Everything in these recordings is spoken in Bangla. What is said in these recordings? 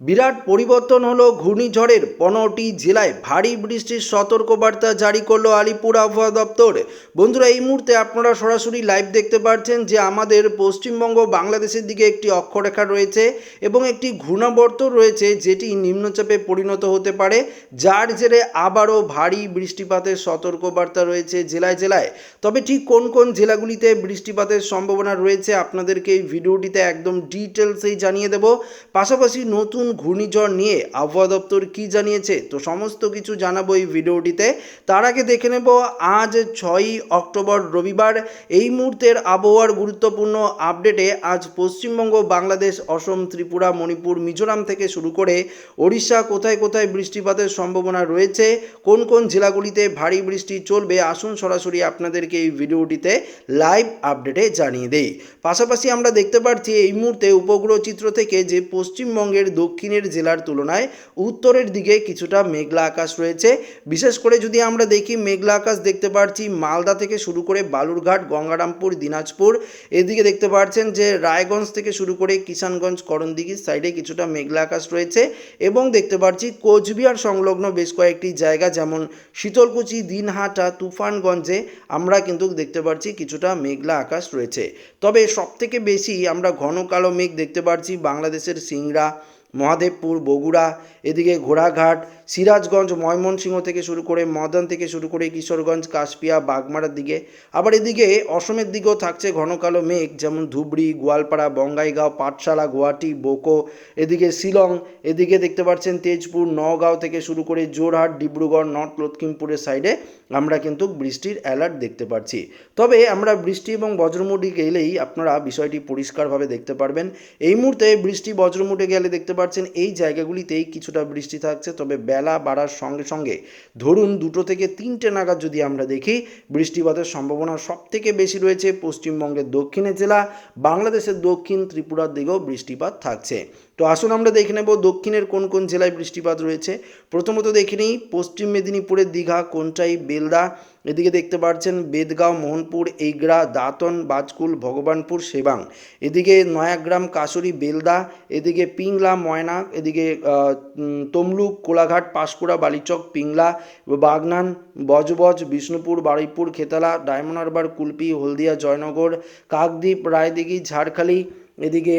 বিরাট পরিবর্তন হলো ঘূর্ণিঝড়ের পনেরোটি জেলায় ভারী বৃষ্টির সতর্কবার্তা জারি করল আলিপুর আবহাওয়া দপ্তর। বন্ধুরা, এই মুহূর্তে আপনারা সরাসরি লাইভ দেখতে পাচ্ছেন যে আমাদের পশ্চিমবঙ্গ, বাংলাদেশের দিকে একটি অক্ষরেখা রয়েছে এবং একটি ঘূর্ণাবর্ত রয়েছে যেটি নিম্নচাপে পরিণত হতে পারে, যার জেরে আবারও ভারী বৃষ্টিপাতের সতর্কবার্তা রয়েছে জেলায় জেলায়। তবে ঠিক কোন কোন জেলাগুলিতে বৃষ্টিপাতের সম্ভাবনা রয়েছে আপনাদেরকে এই ভিডিওটিতে একদম ডিটেলসেই জানিয়ে দেব। পাশাপাশি নতুন ঘূর্ণিঝড় নিয়ে আবহাওয়া দপ্তর কি জানিয়েছে তো সমস্ত কিছু জানাব এই ভিডিওটিতে। তার আগে দেখে নেব, আজ ছয়ই অক্টোবর রবিবার এই মুহূর্তের আবহাওয়ার গুরুত্বপূর্ণ আপডেটে আজ পশ্চিমবঙ্গ, বাংলাদেশ, অসম, ত্রিপুরা, মণিপুর, মিজোরাম থেকে শুরু করে ওড়িশা কোথায় কোথায় বৃষ্টিপাতের সম্ভাবনা রয়েছে, কোন কোন জেলাগুলিতে ভারী বৃষ্টি চলবে, আসুন সরাসরি আপনাদেরকে এই ভিডিওটিতে লাইভ আপডেটে জানিয়ে দেই। পাশাপাশি আমরা দেখতে পাচ্ছি এই মুহূর্তে উপগ্রহ চিত্র থেকে যে পশ্চিমবঙ্গের দক্ষিণের জেলার তুলনায় উত্তরের দিকে কিছুটা মেঘলা আকাশ রয়েছে। বিশেষ করে যদি আমরা দেখি, মেঘলা আকাশ দেখতে পাচ্ছি মালদা থেকে শুরু করে বালুরঘাট, গঙ্গারামপুর, দিনাজপুর। এদিকে দেখতে পাচ্ছেন যে রায়গঞ্জ থেকে শুরু করে কিষানগঞ্জ করণদিঘির সাইডে কিছুটা মেঘলা আকাশ রয়েছে এবং দেখতে পাচ্ছি কোচবিহার সংলগ্ন বেশ কয়েকটি জায়গা যেমন শীতলকুচি, দিনহাটা, তুফানগঞ্জে আমরা কিন্তু দেখতে পাচ্ছি কিছুটা মেঘলা আকাশ রয়েছে। তবে সবথেকে বেশি আমরা ঘন কালো মেঘ দেখতে পাচ্ছি বাংলাদেশের সিংড়া মহাদেবপুর বগুড়া এদিকে ঘোড়াঘাট সিরাজগঞ্জ, ময়মনসিংহ থেকে শুরু করে মদন থেকে শুরু করে কিশোরগঞ্জ, কাশপিয়া, বাগমারার দিকে। আবার এদিকে অসমের দিকেও থাকছে ঘন কালো মেঘ, যেমন ধুবড়ি, গোয়ালপাড়া, বঙ্গাইগাঁও, পাঠশালা, গুয়াহাটি, বোকো, এদিকে শিলং, এদিকে দেখতে পাচ্ছেন তেজপুর, নওগাঁও থেকে শুরু করে জোরহাট ডিব্রুগড়, নর্থ লক্ষ্মীমপুরের সাইডে আমরা কিন্তু বৃষ্টির অ্যালার্ট দেখতে পাচ্ছি। তবে আমরা বৃষ্টি এবং বজ্রমুটি গেলেই আপনারা বিষয়টি পরিষ্কারভাবে দেখতে পারবেন। এই মুহূর্তে বৃষ্টি বজ্রমুটে গেলে দেখতে পাচ্ছেন এই জায়গাগুলিতেই কিছুটা বৃষ্টি থাকছে, তবে বেলা বাড়ার সঙ্গে সঙ্গে ধরুন দুটো থেকে তিনটে নাগাদ যদি আমরা দেখি, বৃষ্টিপাতের সম্ভাবনা সব থেকে বেশি রয়েছে পশ্চিমবঙ্গের দক্ষিণে জেলা, বাংলাদেশের দক্ষিণ ত্রিপুরার দিকেও বৃষ্টিপাত থাকছে। তো আসুন আমরা দেখে নেব দক্ষিণের কোন কোন জেলায় বৃষ্টিপাত রয়েছে। প্রথমত দেখে নিই, পশ্চিম মেদিনীপুরের দীঘা, কোনটাই, বেলদা এদিকে দেখতে পাচ্ছেন বেদগাঁও, মোহনপুর এইগ্রা দাঁতন, বাজকুল, ভগবানপুর সেবাং এদিকে নয়াগ্রাম কাসুরি বেলদা, এদিকে পিংলা, ময়না, এদিকে তমলুক, কোলাঘাট, পাঁশকুড়া, বালিচক, পিংলা, বাগনান, বজবজ, বিষ্ণুপুর, বারুইপুর, খেতালা, ডায়মন্ড হারবার, কুলপি, হলদিয়া, জয়নগর, কাকদ্বীপ, রায়দিঘি, ঝাড়খালি এদিকে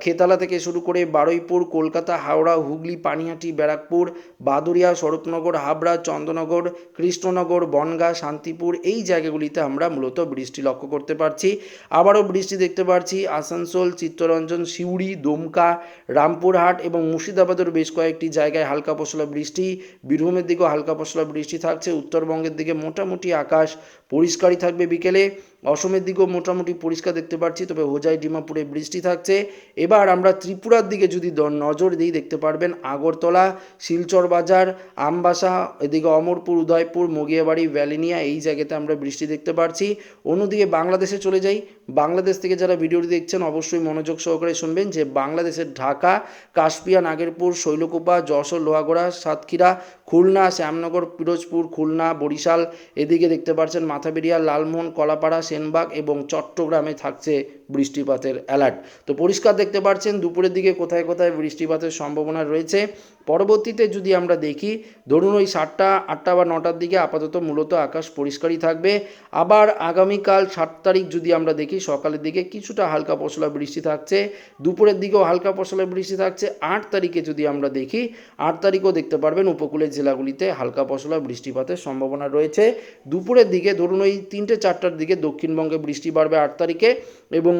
খেতালা থেকে শুরু করে বারুইপুর, কলকাতা, হাওড়া, হুগলি, পানিহাটি, ব্যারাকপুর বাদুরিয়া স্বরূপনগর, হাবড়া, চন্দ্রনগর, কৃষ্ণনগর, বনগাঁ, শান্তিপুর এই জায়গাগুলিতে আমরা মূলত বৃষ্টি লক্ষ্য করতে পারছি। আবারও বৃষ্টি দেখতে পারছি। আসানসোল, চিত্তরঞ্জন, সিউড়ি, দুমকা, রামপুরহাট এবং মুর্শিদাবাদের বেশ কয়েকটি জায়গায় হালকা পশলা বৃষ্টি। বীরভূমের দিকেও হালকা পশলা বৃষ্টি থাকছে। উত্তরবঙ্গের দিকে মোটামুটি আকাশ পরিষ্কারই থাকবে বিকেলে। অসমের দিকেও মোটামুটি পরিষ্কার দেখতে পাচ্ছি তবে হোজাই, ডিমাপুরে বৃষ্টি থাকছে। এবার আমরা ত্রিপুরার দিকে যদি নজর দিই, দেখতে পারবেন আগরতলা, শিলচর বাজার, আমবাসা, এদিকে অমরপুর, উদয়পুর, মগিয়াবাড়ি, ভ্যালিনিয়া, এই জায়গাতে আমরা বৃষ্টি দেখতে পাচ্ছি অন্যদিকে বাংলাদেশে চলে যাই বাংলাদেশ থেকে যারা ভিডিওটি দেখছেন, অবশ্যই মনোযোগ সহকারে শুনবেন যে বাংলাদেশের ঢাকা, কাশপিয়া, নাগেরপুর, শৈলকুপা, যশোর, লোহাগড়া, সাতক্ষীরা, খুলনা, শ্যামনগর, পিরোজপুর, খুলনা, বরিশাল, এদিকে দেখতে পাচ্ছেন মাথাবেরিয়া, লালমোহন, কলাপাড়া, সেনবাগ এবং চট্টগ্রামে থাকছে বৃষ্টিপাতের অ্যালার্ট তো পরিষ্কার দেখতে পাচ্ছেন দুপুরের দিকে কোথায় কোথায় বৃষ্টিপাতের সম্ভাবনা রয়েছে। পরবর্তীতে যদি আমরা দেখি, ধরুন ওই সাতটা, আটটা বা নটার দিকে আপাতত মূলত আকাশ পরিষ্কারই থাকবে। আবার আগামীকাল সাত তারিখ যদি আমরা দেখি, সকালের দিকে কিছুটা হালকা পশলা বৃষ্টি থাকছে, দুপুরের দিকেও হালকা পশলা বৃষ্টি থাকছে। আট তারিখে যদি আমরা দেখি, আট তারিখও দেখতে পারবেন উপকূলের জেলাগুলিতে হালকা পশলা বৃষ্টিপাতের সম্ভাবনা রয়েছে। দুপুরের দিকে ধরুন ওই তিনটে, চারটার দিকে দক্ষিণবঙ্গে বৃষ্টি বাড়বে আট তারিখে। এবং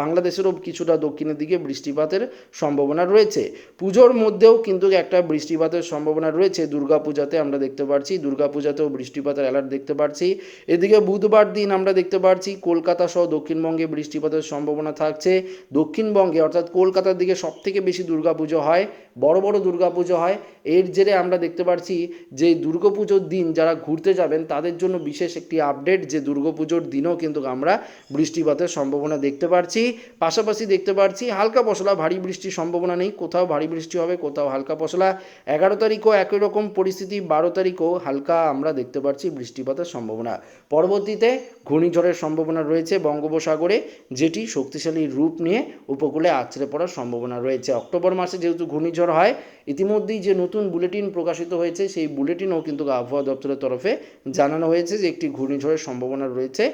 বাংলাদেশেরও কিছুটা দক্ষিণের দিকে বৃষ্টিপাতের সম্ভাবনা রয়েছে। পুজোর মধ্যেও কিন্তু একটা বৃষ্টিপাতের সম্ভাবনা রয়েছে। দুর্গাপূজাতে আমরা দেখতে পাচ্ছি দুর্গাপূজাতেও বৃষ্টিপাতের অ্যালার্ট দেখতে পাচ্ছি এদিকে বুধবার দিন আমরা দেখতে পাচ্ছি কলকাতা সহ দক্ষিণবঙ্গে বৃষ্টিপাতের সম্ভাবনা থাকছে। দক্ষিণবঙ্গে অর্থাৎ কলকাতার দিকে সবথেকে বেশি দুর্গাপুজো হয়, বড় বড় দুর্গাপুজো হয়। এর জেরে আমরা দেখতে পাচ্ছি যে, দুর্গাপুজোর দিন যারা ঘুরতে যাবেন, তাদের জন্য বিশেষ একটি আপডেট যে, দুর্গাপুজোর দিনও কিন্তু আমরা বৃষ্টিপাতের সম্ভাবনা আমরা দেখতে পারছি। পাশাপাশি দেখতে পারছি, হালকা পশলা, ভারী বৃষ্টির সম্ভাবনা নেই। কোথাও ভারী বৃষ্টি হবে, কোথাও হালকা পশলা। এগারো তারিখও একই রকম পরিস্থিতি, বারো তারিখও হালকা আমরা দেখতে পাচ্ছি বৃষ্টিপাতের সম্ভাবনা। পরবর্তীতে ঘূর্ণিঝড়ের সম্ভাবনা রয়েছে বঙ্গোপসাগরে, যেটি শক্তিশালী রূপ নিয়ে উপকূলে আছড়ে পড়ার সম্ভাবনা রয়েছে। অক্টোবর মাসে যেহেতু ঘূর্ণিঝড় হয় ইতিমধ্যেই যে নতুন বুলেটিন প্রকাশিত হয়েছে, সেই বুলেটিনও কিন্তু আবহাওয়া দপ্তরের তরফে জানানো হয়েছে যে একটি ঘূর্ণিঝড়ের সম্ভাবনা রয়েছে।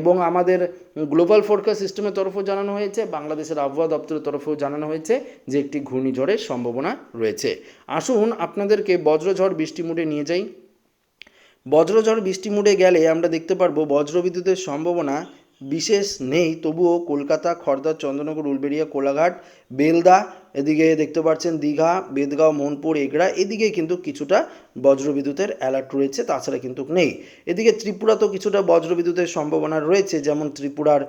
এবং আমাদের গ্লোবাল ফোরকাস্ট সিস্টেমের তরফেও জানানো হয়েছে, বাংলাদেশের আবহাওয়া দপ্তরের তরফেও জানানো হয়েছে যে একটি ঘূর্ণিঝড়ের সম্ভাবনা রয়েছে। আসুন আপনাদেরকে বজ্রঝড় বৃষ্টি মুডে নিয়ে যাই। বজ্রঝড় বৃষ্টি মুডে গেলে আমরা দেখতে পারব বজ্রবিদ্যুতের সম্ভাবনা বিশেষ নেই, তবুও কলকাতা খড়দা চন্দ্রনগর, উলবেড়িয়া, কোলাঘাট বেলদা, এদিকে দেখতে পাচ্ছেন দীঘা, বেদগাঁও মনপুর এগড়া, এদিকে কিন্তু কিছুটা বজ্রবিদ্যুতের অ্যালার্ট রয়েছে, তাছাড়া কিন্তু নেই। এদিকে ত্রিপুরা তো কিছুটা বজ্রবিদ্যুতের সম্ভাবনা রয়েছে, যেমন ত্রিপুরার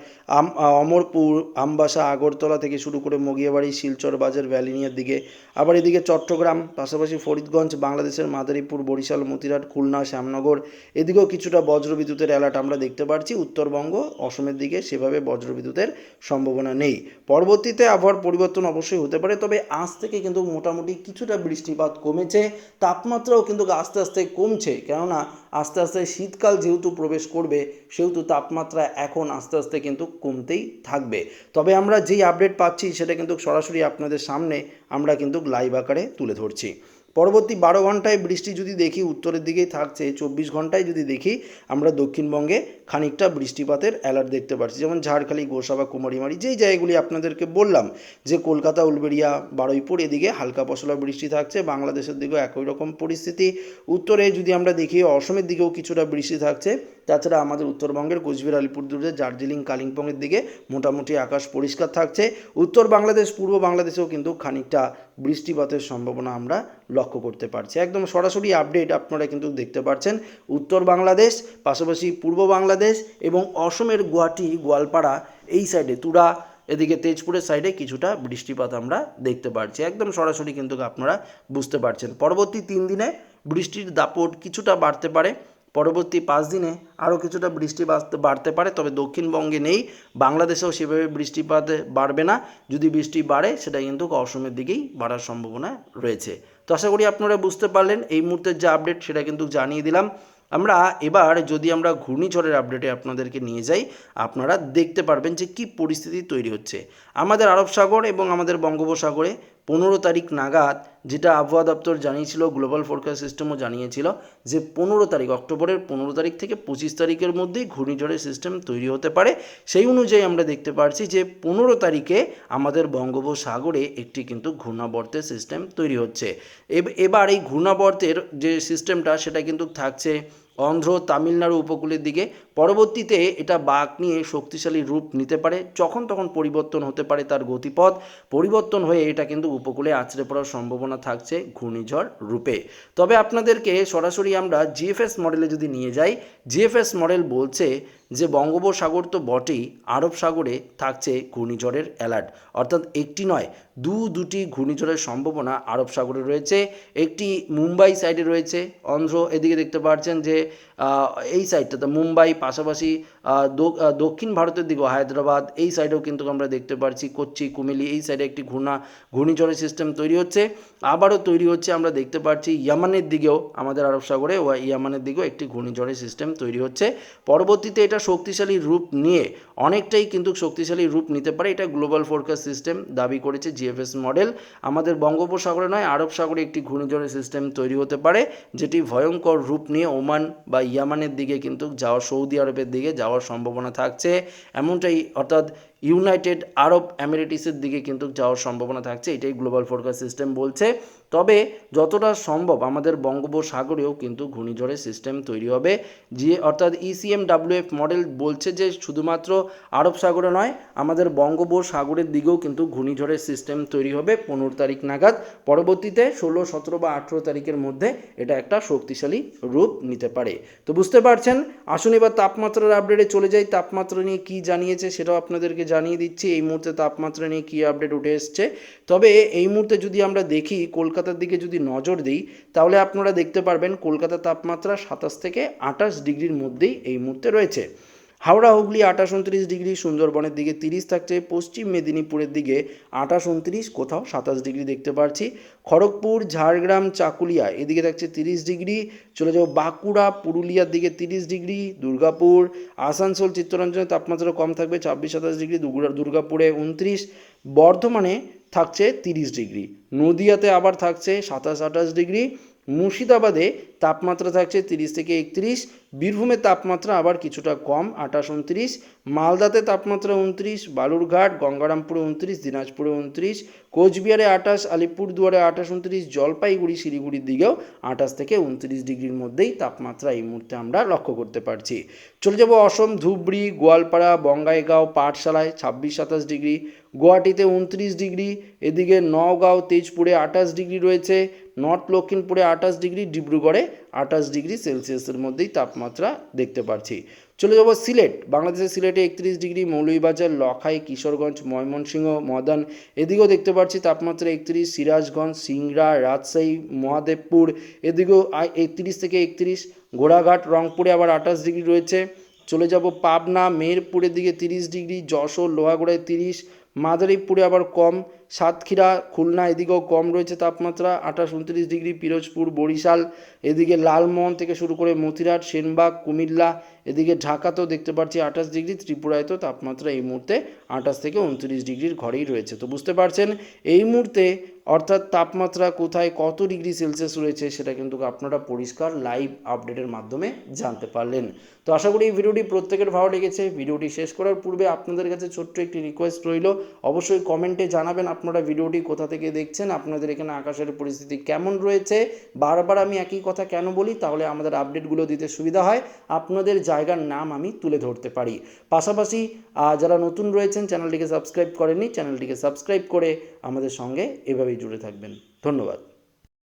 অমরপুর, আমবাসা, আগরতলা থেকে শুরু করে মগিয়াবাড়ি, শিলচর বাজার, ভ্যালিনিয়ার দিকে। আবার এদিকে চট্টগ্রাম, পাশাপাশি ফরিদগঞ্জ, বাংলাদেশের মাদারীপুর, বরিশাল, মতিরাট, খুলনা, শ্যামনগর, এদিকেও কিছুটা বজ্রবিদ্যুতের অ্যালার্ট আমরা দেখতে পাচ্ছি। উত্তরবঙ্গ, অসমের দিকে সেভাবে বজ্রবিদ্যুতের সম্ভাবনা নেই। পরবর্তীতে আবহাওয়ার পরিবর্তন অবশ্যই হতে পারে, তবে আজ থেকে কিন্তু মোটামুটি কিছুটা বৃষ্টিপাত কমেছে, তাপমাত্রাও কিন্তু আস্তে আস্তে কমছে, কেননা আস্তে আস্তে শীতকাল যেহেতু প্রবেশ করবে, সেহেতু তাপমাত্রা এখন আস্তে আস্তে কিন্তু কমতেই থাকবে। তবে আমরা যেই আপডেট পাচ্ছি, সেটা কিন্তু সরাসরি আপনাদের সামনে আমরা কিন্তু লাইভ আকারে তুলে ধরছি। পরবর্তী বারো ঘন্টায় বৃষ্টি যদি দেখি, উত্তরের দিকেই থাকছে, চব্বিশ ঘন্টায় যদি দেখি, আমরা দক্ষিণবঙ্গে খানিকটা বৃষ্টিপাতের অ্যালার্ট দেখতে পাচ্ছি। যেমন ঝাড়খালি গোসাবা কুমারীমারি, যেই জায়গাগুলি আপনাদেরকে বললাম যে কলকাতা, উলবেড়িয়া, বারুইপুর, এদিকে হালকা পশলা বৃষ্টি থাকছে, বাংলাদেশের দিকেও একই রকম পরিস্থিতি। উত্তরে যদি আমরা দেখি, অসমের দিকেও কিছুটা বৃষ্টি থাকছে। তাছাড়া আমাদের উত্তরবঙ্গের কোচবিহার, আলিপুরদুয়ার, দার্জিলিং, কালিম্পংয়ের দিকে মোটামুটি আকাশ পরিষ্কার থাকছে। উত্তর বাংলাদেশ, পূর্ব বাংলাদেশেও কিন্তু খানিকটা বৃষ্টিপাতের সম্ভাবনা আমরা লক্ষ্য করতে পারছি। একদম সরাসরি আপডেট আপনারা কিন্তু দেখতে পাচ্ছেন। উত্তর বাংলাদেশ, পাশাপাশি পূর্ব বাংলাদেশ এবং অসমের গুয়াহাটি, গোয়ালপাড়া এই সাইডে তুরা, এদিকে তেজপুরের সাইডে কিছুটা বৃষ্টিপাত আমরা দেখতে পাচ্ছি একদম সরাসরি কিন্তু আপনারা বুঝতে পারছেন। পরবর্তী তিন দিনে বৃষ্টির দাপট কিছুটা বাড়তে পারে। পরবর্তী পাঁচ দিনে আরও কিছুটা বৃষ্টি বাড়তে পারে, তবে দক্ষিণবঙ্গে নেই। বাংলাদেশেও সেভাবে বৃষ্টিপাত বাড়বে না। যদি বৃষ্টি বাড়ে, সেটা কিন্তু অসমের দিকেই বাড়ার সম্ভাবনা রয়েছে। তো আশা করি আপনারা বুঝতে পারলেন, এই মুহূর্তের যে আপডেট সেটা কিন্তু জানিয়ে দিলাম। আমরা এবার যদি আমরা ঘূর্ণিঝড়ের আপডেটে আপনাদেরকে নিয়ে যাই, আপনারা দেখতে পারবেন যে কি পরিস্থিতি তৈরি হচ্ছে। আমাদের আরব সাগর এবং আমাদের বঙ্গোপসাগরে পনেরো তারিখ নাগাদ যেটা আবহাওয়া দপ্তর জানিয়েছিল গ্লোবাল ফোরকাস্ট সিস্টেমও জানিয়েছিল যে পনেরো তারিখ, অক্টোবরের পনেরো তারিখ থেকে পঁচিশ তারিখের মধ্যেই ঘূর্ণিঝড়ের সিস্টেম তৈরি হতে পারে। সেই অনুযায়ী আমরা দেখতে পাচ্ছি যে পনেরো তারিখে আমাদের বঙ্গোপসাগরে একটি কিন্তু ঘূর্ণাবর্তের সিস্টেম তৈরি হচ্ছে। এবার এই ঘূর্ণাবর্তের যে সিস্টেমটা সেটা কিন্তু থাকছে অন্ধ্র তামিলনাড়ু উপকূলের দিকে। পরবর্তীতে এটা বাঘ নিয়ে শক্তিশালী রূপ নিতে পারে। যখন তখন পরিবর্তন হতে পারে তার গতিপথ। পরিবর্তন হয়ে এটা কিন্তু উপকূলে আছড়ে পড়ার সম্ভাবনা থাকছে ঘূর্ণিঝড় রূপে। তবে আপনাদেরকে সরাসরি আমরা জিএফএস মডেলে যদি নিয়ে যাই জিএফএস মডেল বলছে যে বঙ্গোপসাগর তো বটেই, আরব সাগরে থাকছে ঘূর্ণিঝড়ের অ্যালার্ট অর্থাৎ একটি নয়, দু দুটি ঘূর্ণিঝড়ের সম্ভাবনা আরব সাগরে রয়েছে। একটি মুম্বাই সাইডে রয়েছে। অন্ধ্র এদিকে দেখতে পাচ্ছেন যে এই সাইডটাতে মুম্বাই, পাশাপাশি দক্ষিণ ভারতের দিকেও হায়দ্রাবাদ, এই সাইডেও কিন্তু আমরা দেখতে পাচ্ছি কোচ্চি কুমিলি এই সাইডে একটি ঘূর্ণা, ঘূর্ণিঝড়ের সিস্টেম তৈরি হচ্ছে। আবারও তৈরি হচ্ছে, আমরা দেখতে পাচ্ছি ইয়ামানের দিকেও, আমাদের আরব সাগরে ইয়ামানের দিকেও একটি ঘূর্ণিঝড়ের সিস্টেম তৈরি হচ্ছে। পরবর্তীতে এটা শক্তিশালী রূপ নিয়ে অনেকটাই কিন্তু শক্তিশালী রূপ নিতে পারে। এটা গ্লোবাল ফোরকাস্ট সিস্টেম দাবি করেছে জিএফএস মডেল আমাদের বঙ্গোপসাগরে নয়, আরব সাগরে একটি ঘূর্ণিঝড়ের সিস্টেম তৈরি হতে পারে, যেটি ভয়ঙ্কর রূপ নিয়ে ওমান বা ইয়ামানের দিকে কিন্তু যাওয়ার সৌদি আরবের দিকে যাওয়ার সম্ভাবনা থাকছে। এমনটাই অর্থাৎ ইউনাইটেড আরব অ্যামিরেটিসের দিকে কিন্তু যাওয়ার সম্ভাবনা থাকছে। এটাই গ্লোবাল ফোরকাস্ট সিস্টেম বলছে। তবে যতটা সম্ভব আমাদের বঙ্গোপসাগরেও কিন্তু ঘূর্ণিঝড়ের সিস্টেম তৈরি হবে। যে অর্থাৎ ইসিএম ডাব্লিউএফ মডেল বলছে যে শুধুমাত্র আরব সাগরে নয়, আমাদের বঙ্গোপসাগরের দিকেও কিন্তু ঘূর্ণিঝড়ের সিস্টেম তৈরি হবে পনেরো তারিখ নাগাদ। পরবর্তীতে ষোলো, সতেরো বা আঠেরো তারিখের মধ্যে এটা একটা শক্তিশালী রূপ নিতে পারে। তো বুঝতে পারছেন? আসুন এবার তাপমাত্রার আপডেটে চলে যাই। তাপমাত্রা নিয়ে কি জানিয়েছে সেটাও আপনাদেরকে জানিয়ে দিচ্ছি। এই মুহূর্তে তাপমাত্রা নিয়ে কি আপডেট উঠে এসছে? তবে এই মুহূর্তে যদি আমরা দেখি কলকাতার দিকে যদি নজর দিই, তাহলে আপনারা দেখতে পারবেন কলকাতার তাপমাত্রা সাতাশ থেকে আঠাশ ডিগ্রির মধ্যেই এই মুহূর্তে রয়েছে। হাওড়া, হুগলি আঠাশ উনত্রিশ ডিগ্রি, সুন্দরবনের দিকে তিরিশ থাকছে, পশ্চিম মেদিনীপুরের দিকে আঠাশ উনত্রিশ, কোথাও সাতাশ ডিগ্রি দেখতে পাচ্ছি খড়গপুর, ঝাড়গ্রাম, চাকুলিয়া এদিকে থাকছে তিরিশ ডিগ্রি, চলে যাব বাঁকুড়া, পুরুলিয়ার দিকে তিরিশ ডিগ্রি, দুর্গাপুর, আসানসোল, চিত্তরঞ্জনে তাপমাত্রা কম থাকবে ছাব্বিশ, সাতাশ ডিগ্রি দুর্গা- দুর্গাপুরে উনত্রিশ, বর্ধমানে থাকছে তিরিশ ডিগ্রি, নদিয়াতে আবার থাকছে সাতাশ, আঠাশ ডিগ্রি, মুর্শিদাবাদে তাপমাত্রা থাকছে তিরিশ থেকে একত্রিশ। বীরভূমের তাপমাত্রা আবার কিছুটা কম আঠাশ উনত্রিশ। মালদাতে তাপমাত্রা উনত্রিশ, বালুরঘাট, গঙ্গারামপুরে উনত্রিশ, দিনাজপুরে উনত্রিশ। কোচবিহারে আঠাশ আলিপুরদুয়ারে আঠাশ উনত্রিশ, জলপাইগুড়ি, শিলিগুড়ির দিকেও আঠাশ থেকে উনত্রিশ ডিগ্রির মধ্যেই তাপমাত্রা এই মুহূর্তে আমরা লক্ষ্য করতে পারছি। চলে যাব অসম, ধুবড়ি, গোয়ালপাড়া, বঙ্গাইগাঁও, পাঠশালায়, ছাব্বিশ, সাতাশ ডিগ্রি। গুয়াহাটিতে উনত্রিশ ডিগ্রি। এদিকে নওগাঁও, তেজপুরে আঠাশ ডিগ্রি রয়েছে। নর্থ লক্ষিমপুরে আঠাশ ডিগ্রি। ডিব্রুগড়ে আঠাশ ডিগ্রি সেলসিয়াসের মধ্যেই তাপমাত্রা দেখতে পাচ্ছি চলে যাব সিলেট। বাংলাদেশের সিলেটে একত্রিশ ডিগ্রি মৌলভীবাজার, লখাই, কিশোরগঞ্জ, ময়মনসিংহ মদন এদিকেও দেখতে পাচ্ছি তাপমাত্রা একত্রিশ, সিরাজগঞ্জ, সিংড়া, রাজশাহী, মহাদেবপুর। এদিকেও একত্রিশ থেকে একত্রিশ। ঘোড়াঘাট রংপুরে আবার আঠাশ ডিগ্রি রয়েছে। চলে যাব পাবনা, মেহেরপুরের দিকে তিরিশ ডিগ্রি, যশোর, লোহাগড়ায় তিরিশ। মাদারীপুরে আবার কম। সাতক্ষীরা, খুলনা, এদিকেও কম রয়েছে তাপমাত্রা, আঠাশ উনত্রিশ ডিগ্রি, পিরোজপুর, বরিশাল, এদিকে লালমোহন থেকে শুরু করে মতিরাট সেনবাগ, কুমিল্লা এদিকে ঢাকাতেও দেখতে পাচ্ছি আঠাশ ডিগ্রি ত্রিপুরায় তো তাপমাত্রা এই মুহূর্তে আঠাশ থেকে উনত্রিশ ডিগ্রির ঘরেই রয়েছে। তো বুঝতে পারছেন, এই মুহূর্তে অর্থাৎ তাপমাত্রা কোথায় কত ডিগ্রি সেলসিয়াস রয়েছে সেটা কিন্তু আপনারা পরিষ্কার লাইভ আপডেটের মাধ্যমে জানতে পারলেন। তো আশা করি এই ভিডিওটি প্রত্যেকের ভালো লেগেছে। ভিডিওটি শেষ করার পূর্বে আপনাদের কাছে ছোট্ট একটি রিকোয়েস্ট রইল। অবশ্যই কমেন্টে জানাবেন আপনারা ভিডিওটি কোথা থেকে দেখছেন, আপনাদের এখানে আকাশের পরিস্থিতি কেমন রয়েছে। বারবার আমি একই কথা কেন বলি? তাহলে আমাদের আপডেটগুলো দিতে সুবিধা হয়। আপনাদের জায়গার নাম আমি তুলে ধরতে পারি। পাশাপাশি যারা নতুন রয়েছেন, চ্যানেলটিকে সাবস্ক্রাইব করেননি, চ্যানেলটিকে সাবস্ক্রাইব করে আমাদের সঙ্গে এভাবেই জুড়ে থাকবেন। ধন্যবাদ।